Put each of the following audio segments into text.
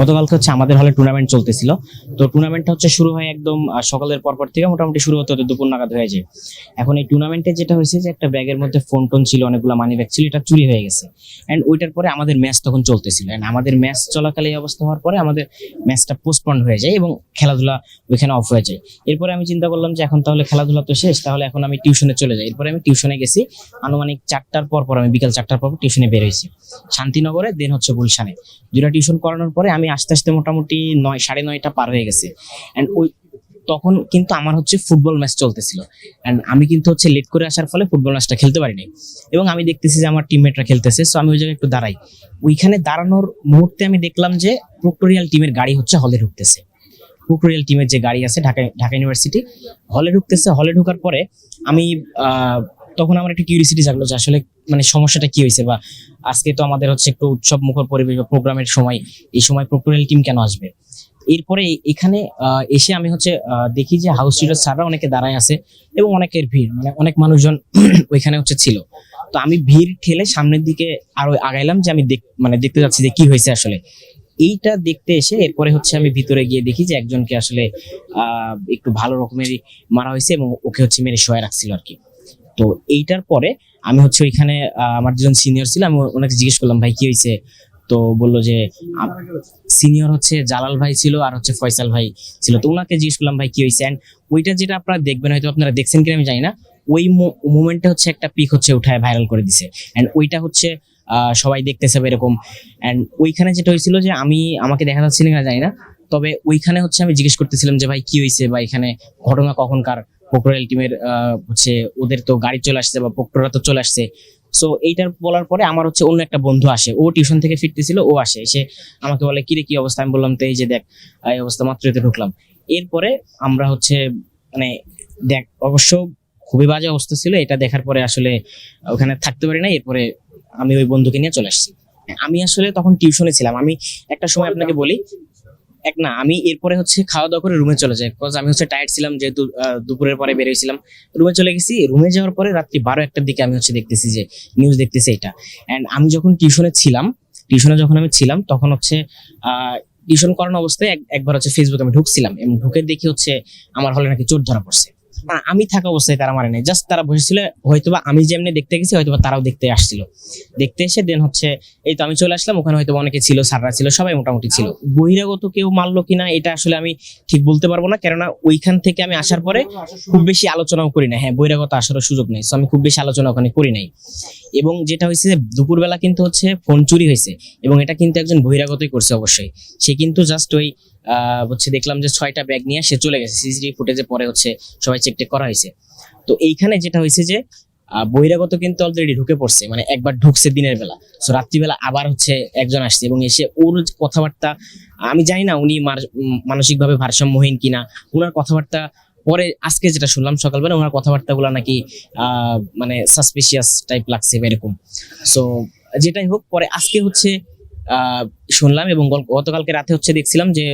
গতকালকে হচ্ছে আমাদের হলে টুর্নামেন্ট চলতেছিল। তো টুর্নামেন্টটা হচ্ছে শুরু হয় একদম সকালের পরপর থেকে, মোটামুটি শুরু হতে হতে দুপুর নাগাদ হয়ে যায়। এখন এই টুর্নামেন্টে যেটা হয়েছে যে, একটা ব্যাগের মধ্যে ফোন টোন ছিল, অনেকগুলো মানি ব্যাগ ছিল, এটা চুরি হয়ে গেছে। অ্যান্ড ওইটার পরে আমাদের ম্যাচ তখন চলতেছিল। অ্যান্ড আমাদের ম্যাচ চলাকালে এই অবস্থা হওয়ার পরে আমাদের ম্যাচটা পোস্টপন্ড হয়ে যায় এবং খেলাধুলা ওইখানে অফ হয়ে যায়। এরপরে আমি চিন্তা করলাম যে, এখন তাহলে খেলাধুলা তো শেষ, তাহলে এখন আমি টিউশনে চলে যাই। এরপরে আমি টিউশনে গেছি। আনুমানিক চারটার পর পর আমি বিকাল চারটার পর টিউশনে বের হয়েছি। শান্তিনগরে দেন হচ্ছে গুলশানে। দুটা টিউশন করানোর পরে আমি আস্তে আস্তে মোটামুটি নয়, সাড়ে নয়টা পার হয়ে গেছে। অ্যান্ড ওই তখন কিন্তু আমার হচ্ছে ফুটবল ম্যাচ চলতেছিল। অ্যান্ড আমি কিন্তু হচ্ছে লেট করে আসার ফলে ফুটবল ম্যাচটা খেলতে পারিনি। এবং আমি দেখতেছি যে আমার টিমমেটরা খেলতেছে সো আমি ওই জায়গায় একটু দাঁড়াই। ওইখানে দাঁড়ানোর মুহূর্তে আমি দেখলাম যে প্রক্টোরিয়াল টিমের গাড়ি হচ্ছে হলে ঢুকতেছে। প্রক্টোরিয়াল টিমের যে গাড়ি আছে ঢাকা ঢাকা ইউনিভার্সিটি হলে ঢুকতেছে। হলে ঢুকার পরে আমি তখন আমার একটা কিউরিসিটি জাগলো যে আসলে মানে সমস্যাটা কি হয়েছে বা আজকে তো আমাদের হচ্ছে একটু উৎসব মুখর পরিবেশ বা প্রোগ্রামের সময়, এই সময় প্রক্টোরিয়াল টিম কেন আসবে? এরপরে এখানে এসে আমি হচ্ছে দেখি যে হাউস স্ট্রিটের স্যাররা অনেকে দাঁড়ায় আছে এবং অনেকের ভিড় মানে অনেক মানুষজন ওইখানে হচ্ছে ছিল। তো আমি ভিড় ঠেলে সামনের দিকে আরও আগাইলাম যে আমি মানে দেখতে যাচ্ছি যে কি হয়েছে আসলে। এইটা দেখতে এসে এরপরে হচ্ছে আমি ভিতরে গিয়ে দেখি যে একজনকে আসলে একটু ভালো রকমেরই মারা হয়েছে এবং ওকে হচ্ছে মেরে শোয়া রাখছিল আর কি। তো এইটার পরে আমি হচ্ছে ওইখানে আমার দুজন সিনিয়র ছিল, আমি ওনাকে জিজ্ঞেস করলাম, ভাই, কি হয়েছে তো বলল যে সিনিয়র হচ্ছে জালাল ভাই ছিল আর হচ্ছে ফয়সাল ভাই ছিল। তো ওনাকে জিজ্ঞেস করলাম, ভাই, কি হয়েছে অ্যান্ড ওইটা যেটা আপনারা দেখবেন, হয়তো আপনারা দেখছেন কিনা আমি জানি না, ওই মুমেন্টে হচ্ছে একটা পিক হচ্ছে উঠায় ভাইরাল করে দিছে। অ্যান্ড ওইটা হচ্ছে সবাই দেখতেছে এরকম। অ্যান্ড ওইখানে যেটা হয়েছিল যে, আমি, আমাকে দেখা যাচ্ছিল কিনা জানি না, তবে ওইখানে হচ্ছে আমি জিজ্ঞেস করতেছিলাম যে, ভাই, কি হয়েছে বা এখানে ঘটনা কখনকার পোক্টোরিয়াল টিমের হচ্ছে ওদের তো গাড়ি চলে আসছে বা পোক্টোরা তো চলে আসছে। সো এইটার বলার পরে আমার হচ্ছে অন্য একটা বন্ধু আসে। ও টিউশন থেকে ফিরতেছিল, ও আসে। এসে আমাকে বলে, কিরে, কি অবস্থা? আমি বললাম, তো এই যে দেখ এই অবস্থা মাত্র এতে ঢুকলাম। এরপরে আমরা হচ্ছে মানে দেখ, অবশ্য খুবই বাজে অবস্থা ছিল। এটা দেখার পরে আসলে ওখানে থাকতে পারি না এরপরে আমি ওই বন্ধুকে নিয়ে চলে আসছি। আমি আসলে তখন টিউশনে ছিলাম। আমি একটা সময় আপনাকে বলি এক না, আমি এরপরে হচ্ছে খাওয়া দাওয়া করে রুমে চলে যাই বিকজ আমি হচ্ছে টায়ার্ড ছিলাম যেহেতু দুপুরের পরে বেরিয়েছিলাম রুমে চলে গেছি রুমে যাওয়ার পরে রাত্রি বারো একটার দিকে আমি হচ্ছে দেখতেছি যে নিউজ দেখতেছি এটা। অ্যান্ড আমি যখন টিউশনে ছিলাম টিউশনে যখন আমি ছিলাম, তখন হচ্ছে টিউশন করানো অবস্থায় এক- একবার হচ্ছে ফেসবুকে আমি ঢুকছিলাম এবং ঢুকে দেখি হচ্ছে আমার হলে নাকি চোর ধরা পড়ছে। না, আমি থাকা অবস্থায় তারা মারে নাই। জাস্ট তারা বসেছিল হয়তোবা আমি যেমনি দেখতে গেছি হয়তোবা তারাও দেখতে আসছিল। দেখতে এসে দেন হচ্ছে এই তো আমি চলে আসলাম ওখানে হয়তো অনেকে ছিল স্যাররা ছিল সবাই মোটামুটি ছিল। বহিরাগত কেউ মারলো কিনা এটা আসলে আমি ঠিক বলতে পারব না কেননা ওইখান থেকে আমি আসার পরে খুব বেশি আলোচনাও করি না হ্যাঁ বহিরাগত আসারও সুযোগ নেই আমি খুব বেশি আলোচনা ওখানে করি নাই। এবং যেটা হয়েছে যে দুপুরবেলা কিন্তু হচ্ছে ফোন চুরি হয়েছে এবং এটা কিন্তু একজন বহিরাগতই করছে অবশ্যই। সে কিন্তু জাস্ট ওই আহ, হচ্ছে দেখলাম যে ছয়টা ব্যাগ নিয়ে সে চলে গেছে সিসিটিভি ফুটেজে পরে হচ্ছে সবাই চেক টেক করা হয়েছে। তো এইখানে যেটা হয়েছে যে বহিরাগত কিন্তু অলরেডি ঢুকে পড়ছে মানে একবার ঢুকছে দিনের বেলা। তো রাত্রিবেলা আবার হচ্ছে একজন আসছে এবং এসে ওর কথাবার্তা, আমি জানি না উনি মানসিকভাবে ভারসাম্যহীন কিনা। ওনার কথাবার্তা পরে আজকে যেটা শুনলাম সকালবেলা ওনার কথাবার্তাগুলো নাকি মানে সাসপিশিয়াস টাইপ লাগছে এরকম। সো যেটাই হোক, পরে আজকে হচ্ছে শুনলাম এবং গতকালকে রাতে হচ্ছে দেখছিলাম যে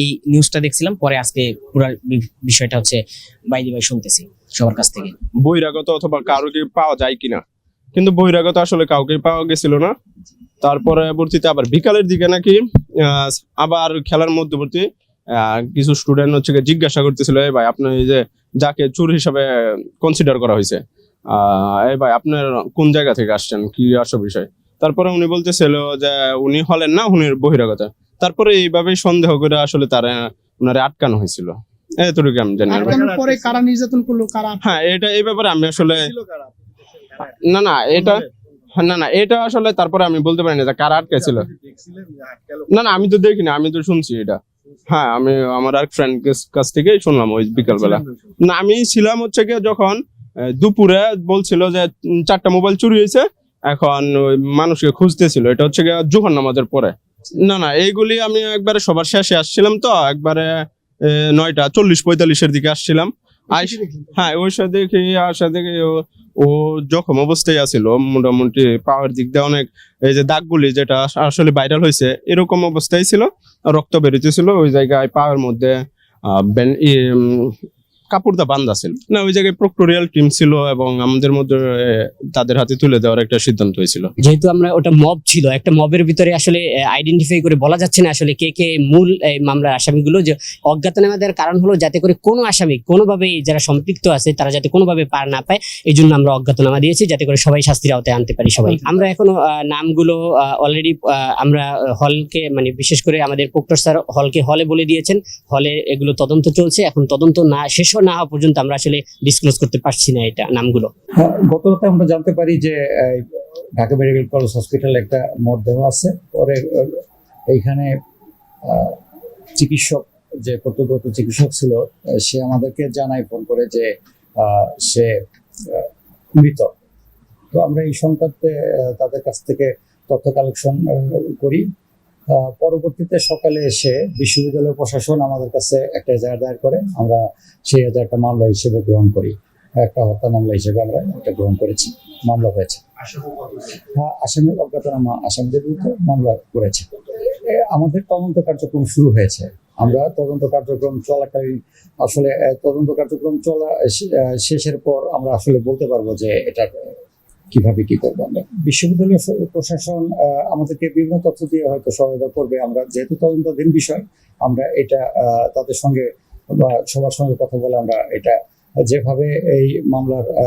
এই নিউজটা দেখছিলাম পরে আজকে পুরো বিষয়টা হচ্ছে বাইরে বাই শুনতেছি সবার কাছ থেকে। বহিরাগত অথবা কারোকে পাওয়া যায় কিনা? কিন্তু বহিরাগত আসলে কাউকে পাওয়া গেছিল না। তারপরে পরবর্তীতে আবার বিকালের দিকে নাকি আবার খেলার মধ্যবর্তী কিছু স্টুডেন্ট হচ্ছে জিজ্ঞাসা করতেছিল এই ভাই আপনার এই যে যাকে চোর হিসাবে কনসিডার করা হয়েছে আহ, এই ভাই আপনার কোন জায়গা থেকে আসছেন? কি আসল বিষয়? তারপরে উনি বলতেছিল যে উনি হলেন না উনি বহিরাগত। তারপরে এইভাবে সন্দেহ করে আসলে তারা উনারে আটকানো হয়েছিল। এতটুকু আমি জানি। আর পরে কারা নির্যাতন করল কারা? হ্যাঁ এটা এই ব্যাপারে আমি আসলে না না এটা হ্যাঁ, না না এটা আসলে তারপরে আমি বলতে পারি না যে কারা আটকেছিল। না না আমি তো দেখিনি আমি তো শুনছি এটা। হ্যাঁ আমি আমার এক ফ্রেন্ড কাছ থেকেই শুনলাম ওই বিকালবেলা। না আমি ছিলাম হচ্ছে গিয়ে যখন আহ, দুপুরে বলছিল যে চারটা মোবাইল চুরি হয়েছে এখন মানুষকে খুঁজতেছিল। এটা হচ্ছে জোহর নামাজের পরে। না না এইগুলি আমি একবারে সবার শেষে আসছিলাম তো একবারে নয়টা চল্লিশ পঁয়তাল্লিশের দিকে আসছিলাম। হ্যাঁ ওই সাথে দেখি আসা দেখি ও- ও জখম অবস্থায় আছিল। মোটামুটি পাওয়ার দিক দিয়ে অনেক এই যে দাগগুলি যেটা আসলে ভাইরাল হয়েছে এরকম অবস্থায় ছিল। রক্ত বেরোতেছিল ওই জায়গায় পাওয়ার মধ্যে কাপড়টা বান্ধা ছিল। না ওই জায়গায় প্রক্টোরিয়াল টিম ছিল এবং আমাদের মধ্যে তাদের হাতে তুলে দেওয়ার একটা সিদ্ধান্ত হয়েছিল। যেহেতু আমরা ওটা মব ছিল একটা মবের ভিতরে আসলে আইডেন্টিফাই করে বলা যাচ্ছে না আসলে কে কে মূল এই মামলার আসামিগুলো। যে অজ্ঞাতনামা দেওয়ার কারণ হলো যাতে করে কোনো আসামি কোনোভাবে যারা সম্পৃক্ত আছে তারা যাতে কোনোভাবে পার না পায়। এই জন্য আমরা অজ্ঞাতনামা দিয়েছি যাতে করে সবাই শাস্তির আওতায় আনতে পারি সবাই। আমরা এখনও নামগুলো অলরেডি আমরা হলকে মানে বিশেষ করে আমাদের প্রক্টর স্যার হলকে হলে বলে দিয়েছেন। হলে এগুলো তদন্ত চলছে এখন তদন্ত না শেষ না হওয়া পর্যন্ত আমরা আসলে ডিসক্লোজ করতে পারছি না এটা নামগুলো। হ্যাঁ, গত রাতে আমরা জানতে পারি যে ঢাকা মেডিকেল কলেজ হসপিটাল একটা মরদেহ আছে। পরে এইখানে চিকিৎসক যে কর্তব্যরত চিকিৎসক ছিল সে আমাদেরকে জানায় ফোন করে যে সে মৃত। তো আমরা এই সংক্রান্তে তাদের কাছ থেকে তথ্য কালেকশন করি। পরবর্তীতে সকালে এসে বিশ্ববিদ্যালয় প্রশাসন আমাদের কাছে একটা এজাহার দায়ের করে। আমরা সেই এজাহারটা মামলা হিসেবে গ্রহণ করি। একটা হত্যা মামলা হিসেবে আমরা এটা গ্রহণ করেছি। মামলা হয়েছে। হ্যাঁ আসামি অজ্ঞাতনামা, আসামিদের বিরুদ্ধে মামলা করেছে। আমাদের তদন্ত কার্যক্রম শুরু হয়েছে। আমরা তদন্ত কার্যক্রম চলাকালীন, আসলে তদন্ত কার্যক্রম চলা শেষের পর আমরা আসলে বলতে পারব যে এটা কীভাবে কি করব আমরা? বিশ্ববিদ্যালয় প্রশাসন আমাদেরকে বিভিন্ন তথ্য দিয়ে হয়তো সহায়তা করবে। আমরা যেহেতু তদন্তাধীন বিষয়, আমরা এটা তাদের সঙ্গে বা সবার সঙ্গে কথা বলে আমরা এটা, যেভাবে এই মামলার